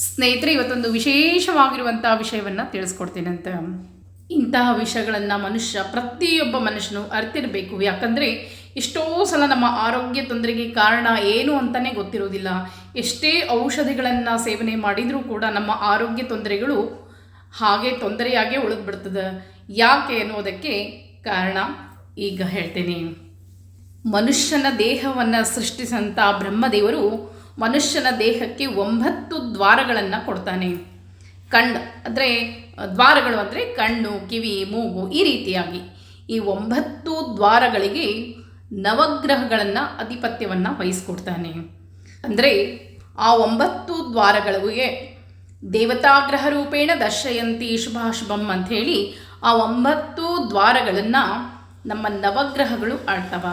ಸ್ನೇಹಿತರೆ, ಇವತ್ತೊಂದು ವಿಶೇಷವಾಗಿರುವಂಥ ವಿಷಯವನ್ನು ತಿಳಿಸ್ಕೊಡ್ತೀನಂತೆ. ಇಂತಹ ವಿಷಯಗಳನ್ನು ಮನುಷ್ಯ, ಪ್ರತಿಯೊಬ್ಬ ಮನುಷ್ಯನು ಅರಿತಿರಬೇಕು. ಯಾಕಂದರೆ, ಎಷ್ಟೋ ಸಲ ನಮ್ಮ ಆರೋಗ್ಯ ತೊಂದರೆಗೆ ಕಾರಣ ಏನು ಅಂತಲೇ ಗೊತ್ತಿರೋದಿಲ್ಲ. ಎಷ್ಟೇ ಔಷಧಿಗಳನ್ನು ಸೇವನೆ ಮಾಡಿದರೂ ಕೂಡ ನಮ್ಮ ಆರೋಗ್ಯ ತೊಂದರೆಗಳು ಹಾಗೆ ತೊಂದರೆಯಾಗೇ ಉಳಿದ್ಬಿಡ್ತದೆ ಯಾಕೆ ಅನ್ನೋದಕ್ಕೆ ಕಾರಣ ಈಗ ಹೇಳ್ತೇನೆ. ಮನುಷ್ಯನ ದೇಹವನ್ನು ಸೃಷ್ಟಿಸಂಥ ಬ್ರಹ್ಮದೇವರು ಮನುಷ್ಯನ ದೇಹಕ್ಕೆ ಒಂಬತ್ತು ದ್ವಾರಗಳನ್ನು ಕೊಡ್ತಾನೆ. ಕಣ್ಣು ಅಂದರೆ, ದ್ವಾರಗಳು ಅಂದರೆ ಕಣ್ಣು, ಕಿವಿ, ಮೂಗು ಈ ರೀತಿಯಾಗಿ ಈ ಒಂಬತ್ತು ದ್ವಾರಗಳಿಗೆ ನವಗ್ರಹಗಳನ್ನು ಅಧಿಪತ್ಯವನ್ನು ವಹಿಸ್ಕೊಡ್ತಾನೆ. ಅಂದರೆ ಆ ಒಂಬತ್ತು ದ್ವಾರಗಳಿಗೆ ದೇವತಾಗ್ರಹ ರೂಪೇಣ ದರ್ಶಯಂತಿ ಶುಭಾಶುಭಂ ಅಂಥೇಳಿ ಆ ಒಂಬತ್ತು ದ್ವಾರಗಳನ್ನು ನಮ್ಮ ನವಗ್ರಹಗಳು ಆಡ್ತವ.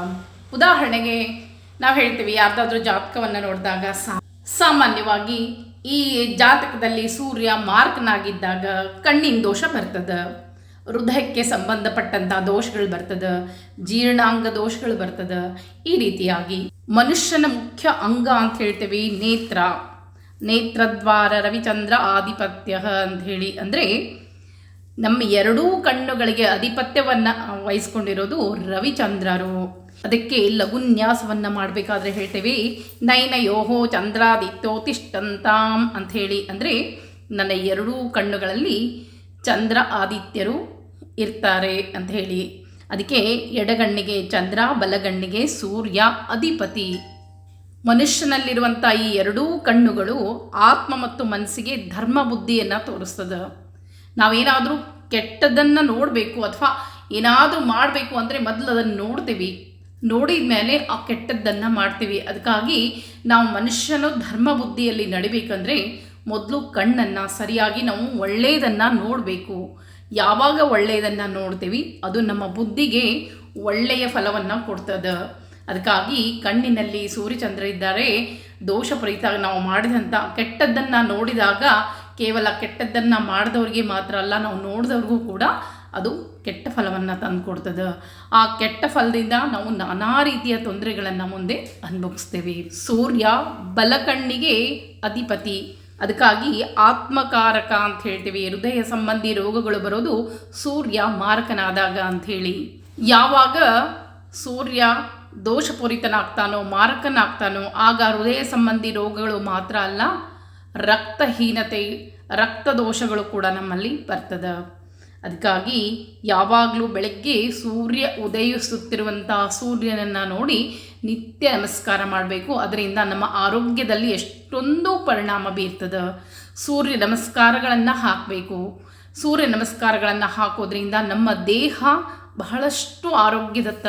ಉದಾಹರಣೆಗೆ ನಾವು ಹೇಳ್ತೀವಿ, ಯಾರ್ದಾದ್ರೂ ಜಾತಕವನ್ನು ನೋಡಿದಾಗ ಸಾಮಾನ್ಯವಾಗಿ ಈ ಜಾತಕದಲ್ಲಿ ಸೂರ್ಯ ಮಾರ್ಕ್ನಾಗಿದ್ದಾಗ ಕಣ್ಣಿನ ದೋಷ ಬರ್ತದೆ. ಹೃದಯಕ್ಕೆ ಸಂಬಂಧಪಟ್ಟಂಥ ದೋಷಗಳು ಬರ್ತದೆ. ಜೀರ್ಣಾಂಗ ದೋಷಗಳು ಬರ್ತದೆ. ಈ ರೀತಿಯಾಗಿ ಮನುಷ್ಯನ ಮುಖ್ಯ ಅಂಗ ಅಂತ ಹೇಳ್ತೀವಿ, ನೇತ್ರ. ನೇತ್ರದ್ವಾರ ರವಿಚಂದ್ರ ಆಧಿಪತ್ಯ ಅಂತ ಹೇಳಿ ಅಂದರೆ ನಮ್ಮ ಎರಡೂ ಕಣ್ಣುಗಳಿಗೆ ಅಧಿಪತ್ಯವನ್ನು ವಹಿಸ್ಕೊಂಡಿರೋದು ರವಿಚಂದ್ರರು. ಅದಕ್ಕೆ ಲಘುನ್ಯಾಸವನ್ನು ಮಾಡಬೇಕಾದ್ರೆ ಹೇಳ್ತೇವೆ. ಚಂದ್ರಾದಿತ್ಯೋ ಅಂತ ಹೇಳಿ. ಅಂದರೆ ನನ್ನ ಎರಡೂ ಕಣ್ಣುಗಳಲ್ಲಿ ಚಂದ್ರ ಆದಿತ್ಯರು ಇರ್ತಾರೆ ಅಂತ ಹೇಳಿ. ಅದಕ್ಕೆ ಎಡಗಣ್ಣಿಗೆ ಚಂದ್ರ, ಬಲಗಣ್ಣಿಗೆ ಸೂರ್ಯ ಅಧಿಪತಿ. ಮನುಷ್ಯನಲ್ಲಿರುವಂಥ ಈ ಎರಡೂ ಕಣ್ಣುಗಳು ಆತ್ಮ ಮತ್ತು ಮನಸ್ಸಿಗೆ ಧರ್ಮ ಬುದ್ಧಿಯನ್ನು ತೋರಿಸ್ತದೆ. ನಾವೇನಾದರೂ ಕೆಟ್ಟದನ್ನು ನೋಡಬೇಕು ಅಥವಾ ಏನಾದರೂ ಮಾಡಬೇಕು ಅಂದರೆ ಮೊದಲು ಅದನ್ನು ನೋಡ್ತೀವಿ. ನೋಡಿದ ಮೇಲೆ ಆ ಕೆಟ್ಟದ್ದನ್ನು ಮಾಡ್ತೀವಿ. ಅದಕ್ಕಾಗಿ ನಾವು ಮನುಷ್ಯನು ಧರ್ಮ ಬುದ್ಧಿಯಲ್ಲಿ ನಡಿಬೇಕಂದ್ರೆ ಮೊದಲು ಕಣ್ಣನ್ನು ಸರಿಯಾಗಿ ನಾವು ಒಳ್ಳೆಯದನ್ನು ನೋಡಬೇಕು. ಯಾವಾಗ ಒಳ್ಳೆಯದನ್ನು ನೋಡ್ತೀವಿ ಅದು ನಮ್ಮ ಬುದ್ಧಿಗೆ ಒಳ್ಳೆಯ ಫಲವನ್ನು ಕೊಡ್ತದೆ. ಅದಕ್ಕಾಗಿ ಕಣ್ಣಿನಲ್ಲಿ ಸೂರ್ಯಚಂದ್ರ ಇದ್ದಾರೆ. ದೋಷಪೂರಿತ ನಾವು ಮಾಡಿದಂಥ ಕೆಟ್ಟದ್ದನ್ನು ನೋಡಿದಾಗ ಕೇವಲ ಕೆಟ್ಟದ್ದನ್ನು ಮಾಡಿದವ್ರಿಗೆ ಮಾತ್ರ ಅಲ್ಲ, ನಾವು ನೋಡಿದವ್ರಿಗೂ ಕೂಡ ಅದು ಕೆಟ್ಟ ಫಲವನ್ನು ತಂದುಕೊಡ್ತದೆ. ಆ ಕೆಟ್ಟ ಫಲದಿಂದ ನಾವು ನಾನಾ ರೀತಿಯ ತೊಂದರೆಗಳನ್ನು ಮುಂದೆ ಅನುಭವಿಸ್ತೇವೆ. ಸೂರ್ಯ ಬಲಕಣ್ಣಿಗೆ ಅಧಿಪತಿ. ಅದಕ್ಕಾಗಿ ಆತ್ಮಕಾರಕ ಅಂತ ಹೇಳ್ತೀವಿ. ಹೃದಯ ಸಂಬಂಧಿ ರೋಗಗಳು ಬರೋದು ಸೂರ್ಯ ಮಾರಕನಾದಾಗ ಅಂಥೇಳಿ ಯಾವಾಗ ಸೂರ್ಯ ದೋಷಪೂರಿತನಾಗ್ತಾನೋ, ಮಾರಕನಾಗ್ತಾನೋ, ಆಗ ಹೃದಯ ಸಂಬಂಧಿ ರೋಗಗಳು ಮಾತ್ರ ಅಲ್ಲ ರಕ್ತಹೀನತೆ ರಕ್ತ ದೋಷಗಳು ಕೂಡ ನಮ್ಮಲ್ಲಿ ಬರ್ತದೆ. ಅದಕ್ಕಾಗಿ ಯಾವಾಗಲೂ ಬೆಳಗ್ಗೆ ಸೂರ್ಯ ಉದಯಿಸುತ್ತಿರುವಂಥ ಸೂರ್ಯನನ್ನು ನೋಡಿ ನಿತ್ಯ ನಮಸ್ಕಾರ ಮಾಡಬೇಕು. ಅದರಿಂದ ನಮ್ಮ ಆರೋಗ್ಯದಲ್ಲಿ ಎಷ್ಟೊಂದು ಪರಿಣಾಮ ಬೀರ್ತದೆ. ಸೂರ್ಯ ನಮಸ್ಕಾರಗಳನ್ನು ಹಾಕಬೇಕು. ಸೂರ್ಯ ನಮಸ್ಕಾರಗಳನ್ನು ಹಾಕೋದ್ರಿಂದ ನಮ್ಮ ದೇಹ ಬಹಳಷ್ಟು ಆರೋಗ್ಯದತ್ತ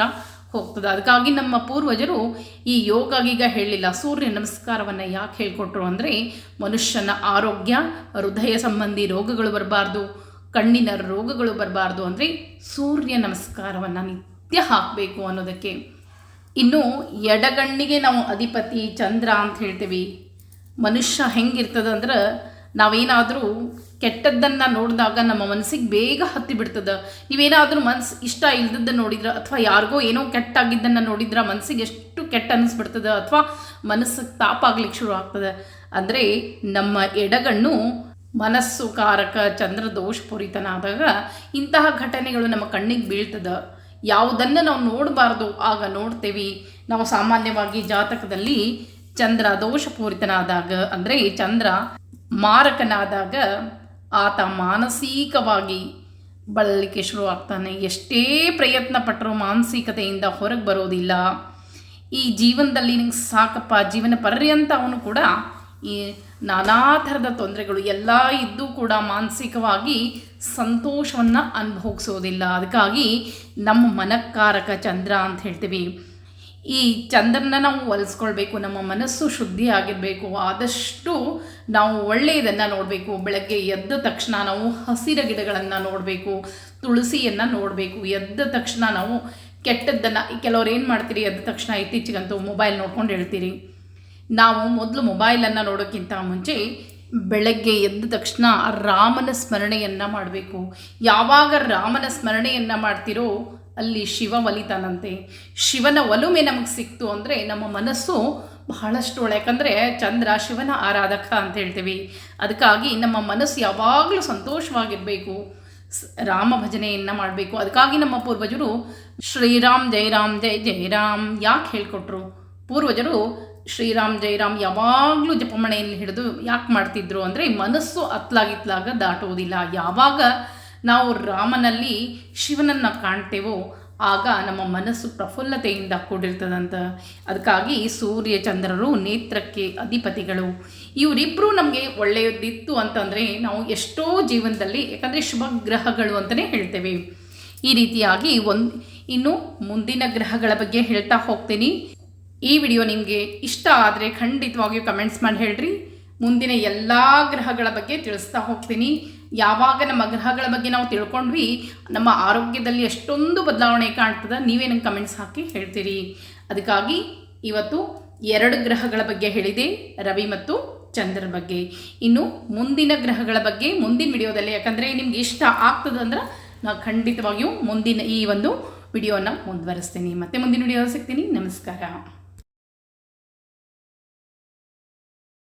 ಹೋಗ್ತದೆ. ಅದಕ್ಕಾಗಿ ನಮ್ಮ ಪೂರ್ವಜರು ಈ ಯೋಗ ಈಗ ಹೇಳಿಲ್ಲ. ಸೂರ್ಯ ನಮಸ್ಕಾರವನ್ನು ಯಾಕೆ ಹೇಳಿಕೊಟ್ರು ಅಂದರೆ ಮನುಷ್ಯನ ಆರೋಗ್ಯ, ಹೃದಯ ಸಂಬಂಧಿ ರೋಗಗಳು ಬರಬಾರ್ದು, ಕಣ್ಣಿನ ರೋಗಗಳು ಬರಬಾರ್ದು ಅಂದರೆ ಸೂರ್ಯ ನಮಸ್ಕಾರವನ್ನು ನಿತ್ಯ ಹಾಕಬೇಕು ಅನ್ನೋದಕ್ಕೆ. ಇನ್ನು ಎಡಗಣ್ಣಿಗೆ ನಾವು ಅಧಿಪತಿ ಚಂದ್ರ ಅಂತ ಹೇಳ್ತೀವಿ. ಮನುಷ್ಯ ಹೆಂಗಿರ್ತದೆ ಅಂದ್ರೆ ನಾವೇನಾದರೂ ಕೆಟ್ಟದ್ದನ್ನು ನೋಡಿದಾಗ ನಮ್ಮ ಮನಸ್ಸಿಗೆ ಬೇಗ ಹತ್ತಿ ಬಿಡ್ತದೆ. ನೀವೇನಾದರೂ ಮನ್ಸು ಇಷ್ಟ ಇಲ್ದದ್ದು ನೋಡಿದ್ರೆ ಅಥವಾ ಯಾರಿಗೋ ಏನೋ ಕೆಟ್ಟಾಗಿದ್ದನ್ನು ನೋಡಿದ್ರೆ ಮನಸ್ಸಿಗೆ ಎಷ್ಟು ಕೆಟ್ಟ ಅನ್ನಿಸ್ಬಿಡ್ತದೆ ಅಥವಾ ಮನಸ್ಸಿಗೆ ತಾಪಾಗ್ಲಿಕ್ಕೆ ಶುರು ಆಗ್ತದೆ. ಅಂದರೆ ನಮ್ಮ ಎಡಗಣ್ಣು ಮನಸ್ಸು ಕಾರಕ ಚಂದ್ರ ದೋಷಪೂರಿತನಾದಾಗ ಇಂತಹ ಘಟನೆಗಳು ನಮ್ಮ ಕಣ್ಣಿಗೆ ಬೀಳ್ತದೆ. ಯಾವುದನ್ನು ನಾವು ನೋಡಬಾರ್ದು, ಆಗ ನೋಡ್ತೇವೆ. ನಾವು ಸಾಮಾನ್ಯವಾಗಿ ಜಾತಕದಲ್ಲಿ ಚಂದ್ರ ದೋಷಪೂರಿತನಾದಾಗ ಅಂದರೆ ಚಂದ್ರ ಮಾರಕನಾದಾಗ ಆತ ಮಾನಸಿಕವಾಗಿ ಬಳಲಿಕ್ಕೆ ಶುರುವಾಗ್ತಾನೆ. ಎಷ್ಟೇ ಪ್ರಯತ್ನ ಪಟ್ಟರೂ ಮಾನಸಿಕತೆಯಿಂದ ಹೊರಗೆ ಬರೋದಿಲ್ಲ. ಈ ಜೀವನದಲ್ಲಿ ನಿಂಗೆ ಸಾಕಪ್ಪ, ಜೀವನ ಪರ್ಯಂತ ಅವನು ಕೂಡ ಈ ನಾನಾ ಥರದ ತೊಂದರೆಗಳು ಎಲ್ಲ ಇದ್ದೂ ಕೂಡ ಮಾನಸಿಕವಾಗಿ ಸಂತೋಷವನ್ನು ಅನುಭವಿಸೋದಿಲ್ಲ. ಅದಕ್ಕಾಗಿ ನಮ್ಮ ಮನಕ್ಕಾರಕ ಚಂದ್ರ ಅಂತ ಹೇಳ್ತೀವಿ. ಈ ಚಂದ್ರನ ನಾವು ಒಲಿಸ್ಕೊಳ್ಬೇಕು ನಮ್ಮ ಮನಸ್ಸು ಶುದ್ಧಿ ಆಗಿರಬೇಕು, ಆದಷ್ಟು ನಾವು ಒಳ್ಳೆಯದನ್ನು ನೋಡಬೇಕು. ಬೆಳಗ್ಗೆ ಎದ್ದ ತಕ್ಷಣ ನಾವು ಹಸಿರ ಗಿಡಗಳನ್ನು ನೋಡಬೇಕು, ತುಳಸಿಯನ್ನು ನೋಡಬೇಕು. ಎದ್ದ ತಕ್ಷಣ ನಾವು ಕೆಟ್ಟದ್ದನ್ನು, ಕೆಲವ್ರು ಏನು ಮಾಡ್ತೀರಿ? ಎದ್ದ ತಕ್ಷಣ ಇತ್ತೀಚೆಗಂತೂ ಮೊಬೈಲ್ ನೋಡ್ಕೊಂಡು ಹೇಳ್ತೀರಿ. ನಾವು ಮೊದಲು ಮೊಬೈಲನ್ನು ನೋಡೋಕ್ಕಿಂತ ಮುಂಚೆ ಬೆಳಗ್ಗೆ ಎದ್ದ ತಕ್ಷಣ ರಾಮನ ಸ್ಮರಣೆಯನ್ನು ಮಾಡಬೇಕು. ಯಾವಾಗ ರಾಮನ ಸ್ಮರಣೆಯನ್ನು ಮಾಡ್ತಿರೋ ಅಲ್ಲಿ ಶಿವ ಒಲಿತಾನಂತೆ ಶಿವನ ಒಲುಮೆ ನಮಗೆ ಸಿಕ್ತು ಅಂದರೆ ನಮ್ಮ ಮನಸ್ಸು ಬಹಳಷ್ಟು ಒಳ್ಳೆ, ಯಾಕಂದರೆ ಚಂದ್ರ ಶಿವನ ಆರಾಧಕ ಅಂತ ಹೇಳ್ತೀವಿ. ಅದಕ್ಕಾಗಿ ನಮ್ಮ ಮನಸ್ಸು ಯಾವಾಗಲೂ ಸಂತೋಷವಾಗಿರಬೇಕು. ರಾಮ ಭಜನೆಯನ್ನು ಮಾಡಬೇಕು. ಅದಕ್ಕಾಗಿ ನಮ್ಮ ಪೂರ್ವಜರು ಶ್ರೀರಾಮ್ ಜೈರಾಮ್ ಜೈ ಜೈರಾಮ್ ಯಾಕೆ ಹೇಳ್ಕೊಟ್ರು? ಪೂರ್ವಜರು ಶ್ರೀರಾಮ್ ಜೈರಾಮ್ ಯಾವಾಗಲೂ ಜಪಮಣೆಯಲ್ಲಿ ಹಿಡಿದು ಯಾಕೆ ಮಾಡ್ತಿದ್ರು ಅಂದರೆ ಮನಸ್ಸು ಅತ್ಲಾಗಿತ್ಲಾಗ ದಾಟುವುದಿಲ್ಲ. ಯಾವಾಗ ನಾವು ರಾಮನಲ್ಲಿ ಶಿವನನ್ನು ಕಾಣ್ತೇವೋ, ಆಗ ನಮ್ಮ ಮನಸ್ಸು ಪ್ರಫುಲ್ಲತೆಯಿಂದ ಕೂಡಿರ್ತದಂತ. ಅದಕ್ಕಾಗಿ ಸೂರ್ಯ ಚಂದ್ರರು ನೇತ್ರಕ್ಕೆ ಅಧಿಪತಿಗಳು. ಇವರಿಬ್ಬರು ನಮಗೆ ಒಳ್ಳೆಯದಿತ್ತು ಅಂತಂದರೆ ನಾವು ಎಷ್ಟೋ ಜೀವನದಲ್ಲಿ ಯಾಕಂದರೆ ಶುಭ ಗ್ರಹಗಳು ಅಂತಲೇ ಹೇಳ್ತೇವೆ. ಈ ರೀತಿಯಾಗಿ ಒಂದು ಇನ್ನು ಮುಂದಿನ ಗ್ರಹಗಳ ಬಗ್ಗೆ ಹೇಳ್ತಾ ಹೋಗ್ತೀನಿ. ಈ ವಿಡಿಯೋ ನಿಮಗೆ ಇಷ್ಟ ಆದರೆ ಖಂಡಿತವಾಗಿಯೂ ಕಮೆಂಟ್ಸ್ ಮಾಡಿ ಹೇಳ್ರಿ. ಮುಂದಿನ ಎಲ್ಲ ಗ್ರಹಗಳ ಬಗ್ಗೆ ತಿಳಿಸ್ತಾ ಹೋಗ್ತೀನಿ. ಯಾವಾಗ ನಮ್ಮ ಗ್ರಹಗಳ ಬಗ್ಗೆ ನಾವು ತಿಳ್ಕೊಂಡ್ವಿ, ನಮ್ಮ ಆರೋಗ್ಯದಲ್ಲಿ ಎಷ್ಟೊಂದು ಬದಲಾವಣೆ ಕಾಣ್ತದೆ, ನೀವೇ ನಂಗೆ ಕಮೆಂಟ್ಸ್ ಹಾಕಿ ಹೇಳ್ತೀರಿ. ಅದಕ್ಕಾಗಿ ಇವತ್ತು ಎರಡು ಗ್ರಹಗಳ ಬಗ್ಗೆ ಹೇಳಿದೆ, ರವಿ ಮತ್ತು ಚಂದ್ರನ ಬಗ್ಗೆ. ಇನ್ನು ಮುಂದಿನ ಗ್ರಹಗಳ ಬಗ್ಗೆ ಮುಂದಿನ ವಿಡಿಯೋದಲ್ಲಿ, ಯಾಕಂದರೆ ನಿಮ್ಗೆ ಇಷ್ಟ ಆಗ್ತದಂದ್ರೆ ನಾನು ಖಂಡಿತವಾಗಿಯೂ ಮುಂದಿನ ಈ ಒಂದು ವಿಡಿಯೋನ ಮುಂದುವರಿಸ್ತೀನಿ. ಮತ್ತೆ ಮುಂದಿನ ವಿಡಿಯೋ ಸಿಗ್ತೀನಿ. ನಮಸ್ಕಾರ.